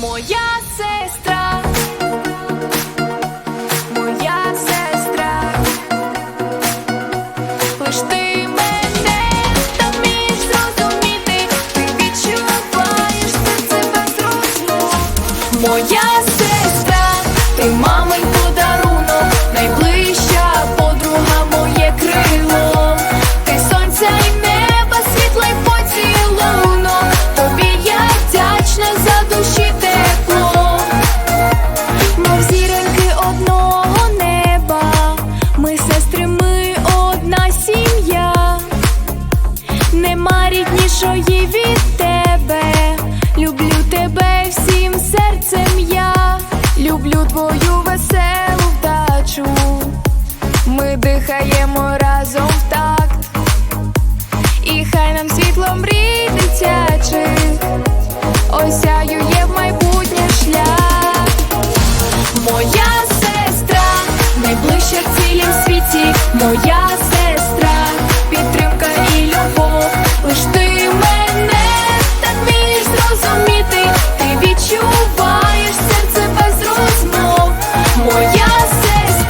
Моя сестра, моя сестра, лиш ти мене та ти відчуваєш це розмов. Моя сестра, ти мамин ріднішої від тебе. Люблю тебе всім серцем я. Люблю твою веселу вдачу. Ми дихаємо разом в такт. І хай нам світло мрій дитячих осяює в майбутнє шлях. Моя сестра найближча в цілім світі, моя